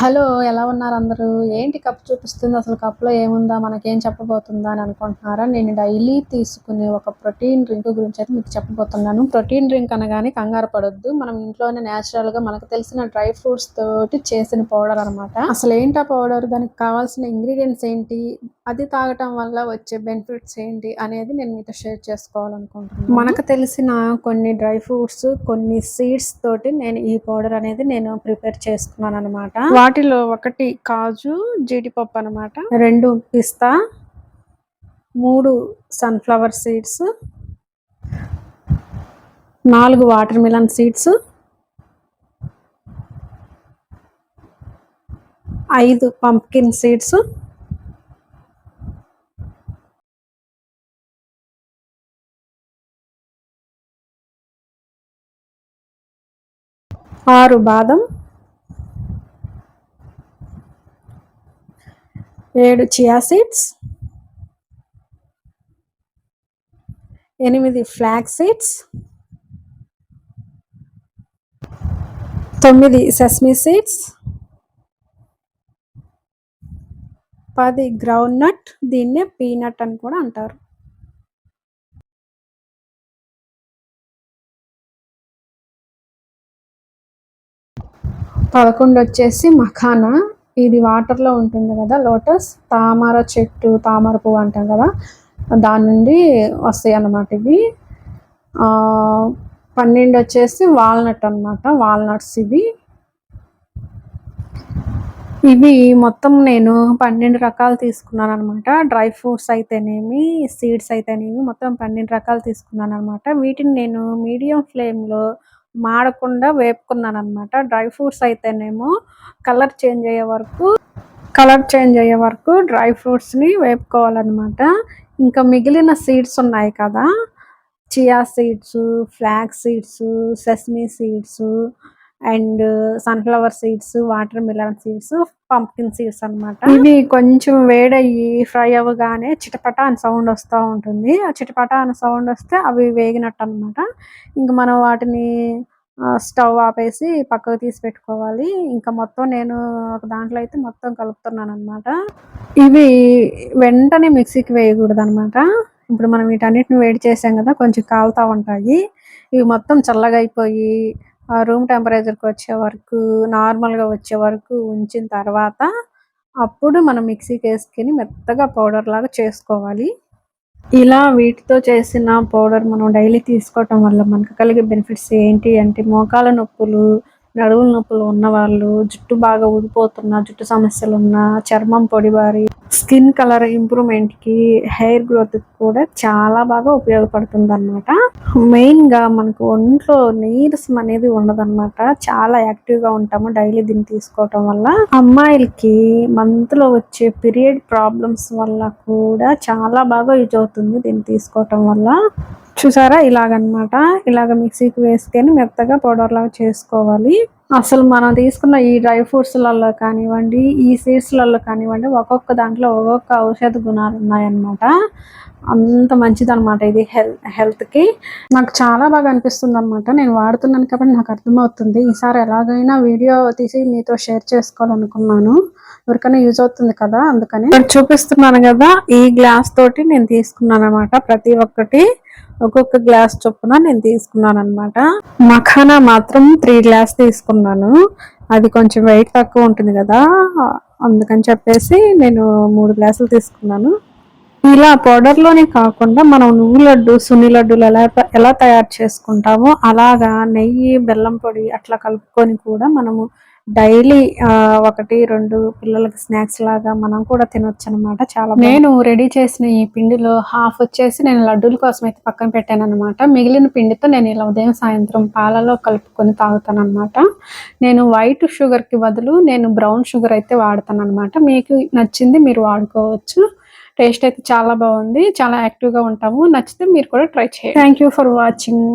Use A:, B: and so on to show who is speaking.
A: Hello ఎలా ఉన్నారు అందరూ? ఏంటి కప్ చూపిస్తుంది? అసలు కప్లో ఏముందా? మనకేం చెప్పబోతుందా అని అనుకుంటున్నారా? నేను డైలీ తీసుకునే ఒక ప్రోటీన్ డ్రింక్ గురించి అయితే మీకు చెప్పబోతున్నాను. ప్రోటీన్ డ్రింక్ అనగానే కంగారు పడొద్దు. మనం ఇంట్లోనే న్యాచురల్గా మనకు తెలిసిన డ్రై ఫ్రూట్స్ తోటి చేసిన పౌడర్ అనమాట అసలు ఏంటి ఆ పౌడర్? దానికి కావాల్సిన ఇంగ్రీడియంట్స్ ఏంటి? అది తాగటం వల్ల వచ్చే బెనిఫిట్స్ ఏంటి? అనేది నేను మీతో షేర్ చేసుకోవాలనుకుంటున్నాను. మనకు తెలిసిన కొన్ని డ్రై ఫ్రూట్స్ కొన్ని సీడ్స్ తోటి నేను ఈ పౌడర్ అనేది నేను ప్రిపేర్ చేసుకున్నాను అనమాట వాటిలో ఒకటి కాజు జీడిపప్పు అనమాట రెండు పిస్తా మూడు సన్ఫ్లవర్ సీడ్స్ నాలుగు వాటర్ మిలన్ సీడ్స్ ఐదు పంప్కిన్ సీడ్స్ ఆరు బాదం ఏడు చియా సీడ్స్ ఎనిమిది ఫ్లాగ్ సీడ్స్ తొమ్మిది సెస్మీ సీడ్స్ పది గ్రౌండ్ నట్ దీన్నే పీనట్ అని కూడా అంటారు. పదకొండు వచ్చేసి మఖానా. ఇది వాటర్లో ఉంటుంది కదా లోటస్ తామర చెట్టు తామర పువ్వు అంటాం కదా దాని నుండి వస్తాయి అన్నమాట ఇవి. పన్నెండు వచ్చేసి వాల్నట్ అనమాట వాల్నట్స్ ఇవి. ఇవి మొత్తం నేను పన్నెండు రకాలు తీసుకున్నాను అనమాట డ్రై ఫ్రూట్స్ అయితేనేమి సీడ్స్ అయితేనేమి మొత్తం పన్నెండు రకాలు తీసుకున్నాను అనమాట వీటిని నేను మీడియం ఫ్లేమ్లో మాడకుండా వేపుకున్నాను అనమాట డ్రై ఫ్రూట్స్ అయితేనేమో కలర్ చేంజ్ అయ్యే వరకు కలర్ చేంజ్ అయ్యే వరకు డ్రై ఫ్రూట్స్ని వేపుకోవాలన్నమాట. ఇంకా మిగిలిన సీడ్స్ ఉన్నాయి కదా chia seeds flax seeds sesame seeds and sunflower seeds watermelon seeds pumpkin seeds అనమాట ఇవి కొంచెం వేడయ్యి ఫ్రై అవ్వగానే చిటపట అని సౌండ్ వస్తూ ఉంటుంది. ఆ చిటపట అని సౌండ్ వస్తే అవి వేగినట్టు అనమాట ఇంక మనం వాటిని స్టవ్ ఆపేసి పక్కకు తీసి పెట్టుకోవాలి. ఇంకా మొత్తం నేను ఒక దాంట్లో అయితే మొత్తం కలుపుతున్నాను అనమాట ఇవి వెంటనే మిక్సీకి వేయకూడదు అనమాట ఇప్పుడు మనం వీటన్నిటిని వేడి చేసాం కదా కొంచెం కాలుతూ ఉంటాయి. ఇవి మొత్తం చల్లగా అయిపోయి రూమ్ టెంపరేచర్కి వచ్చే వరకు నార్మల్గా వచ్చే వరకు ఉంచిన తర్వాత అప్పుడు మనం మిక్సీకి వేసుకొని మెత్తగా పౌడర్ లాగా చేసుకోవాలి. ఇలా వీటితో చేసిన పౌడర్ మనం డైలీ తీసుకోవటం వల్ల మనకు కలిగే బెనిఫిట్స్ ఏంటి అంటే మోకాల నొప్పులు నడువుల నొప్పులు ఉన్నవాళ్ళు జుట్టు బాగా ఊడిపోతున్న జుట్టు సమస్యలు ఉన్న చర్మం పొడిబారి స్కిన్ కలర్ ఇంప్రూవ్మెంట్కి హెయిర్ గ్రోత్ కూడా చాలా బాగా ఉపయోగపడుతుంది అనమాట మెయిన్గా మనకు ఒంట్లో నీరసం అనేది ఉండదన్నమాట. చాలా యాక్టివ్గా ఉంటాము డైలీ దీన్ని తీసుకోవటం వల్ల. అమ్మాయిలకి మంత్లో వచ్చే పీరియడ్ ప్రాబ్లమ్స్ వల్ల కూడా చాలా బాగా యూజ్ అవుతుంది దీన్ని తీసుకోవటం వల్ల. చూసారా? ఇలాగనమాట. ఇలాగ మిక్సీకి వేసుకొని మెత్తగా పౌడర్ లాగా చేసుకోవాలి. అసలు మనం తీసుకున్న ఈ డ్రై ఫ్రూట్స్లలో కానివ్వండి ఈ సీడ్స్లలో కానివ్వండి ఒక్కొక్క దాంట్లో ఒక్కొక్క ఔషధ గుణాలు ఉన్నాయన్నమాట అంత మంచిది అనమాట ఇది హెల్త్ హెల్త్కి. నాకు చాలా బాగా అనిపిస్తుంది అనమాట నేను వాడుతున్నాను కాబట్టి నాకు అర్థమవుతుంది. ఈసారి ఎలాగైనా వీడియో తీసి మీతో షేర్ చేసుకోవాలనుకున్నాను. ఎవరికైనా యూజ్ అవుతుంది కదా అందుకని. చూపిస్తున్నాను కదా ఈ గ్లాస్ తోటి నేను తీసుకున్నాను అనమాట ప్రతి ఒక్కటి ఒక్కొక్క గ్లాస్ చొప్పున నేను తీసుకున్నాను అనమాట మఖానా మాత్రం త్రీ గ్లాస్ తీసుకున్నాను. అది కొంచెం వెయిట్ తక్కువ ఉంటుంది కదా అందుకని చెప్పేసి నేను మూడు గ్లాసులు తీసుకున్నాను. ఇలా పౌడర్లోనే కాకుండా మనం నువ్వు లడ్డు సున్ని లడ్డులు ఎలా ఎలా తయారు చేసుకుంటామో అలాగా నెయ్యి బెల్లం పొడి అట్లా కలుపుకొని కూడా మనము డైలీ ఒకటి రెండు పిల్లలకి స్నాక్స్ లాగా మనం కూడా తినొచ్చు అనమాట చాలా నేను రెడీ చేసిన ఈ పిండిలో హాఫ్ వచ్చేసి నేను లడ్డూల కోసం అయితే పక్కన పెట్టాను అనమాట మిగిలిన పిండితో నేను ఇలా ఉదయం సాయంత్రం పాలలో కలుపుకొని తాగుతాను అనమాట నేను వైట్ షుగర్కి బదులు నేను బ్రౌన్ షుగర్ అయితే వాడతాను అనమాట మీకు నచ్చింది మీరు వాడుకోవచ్చు. టేస్ట్ అయితే చాలా బాగుంది. చాలా యాక్టివ్గా ఉంటాము. నచ్చితే మీరు కూడా ట్రై చేయండి. Thank for watching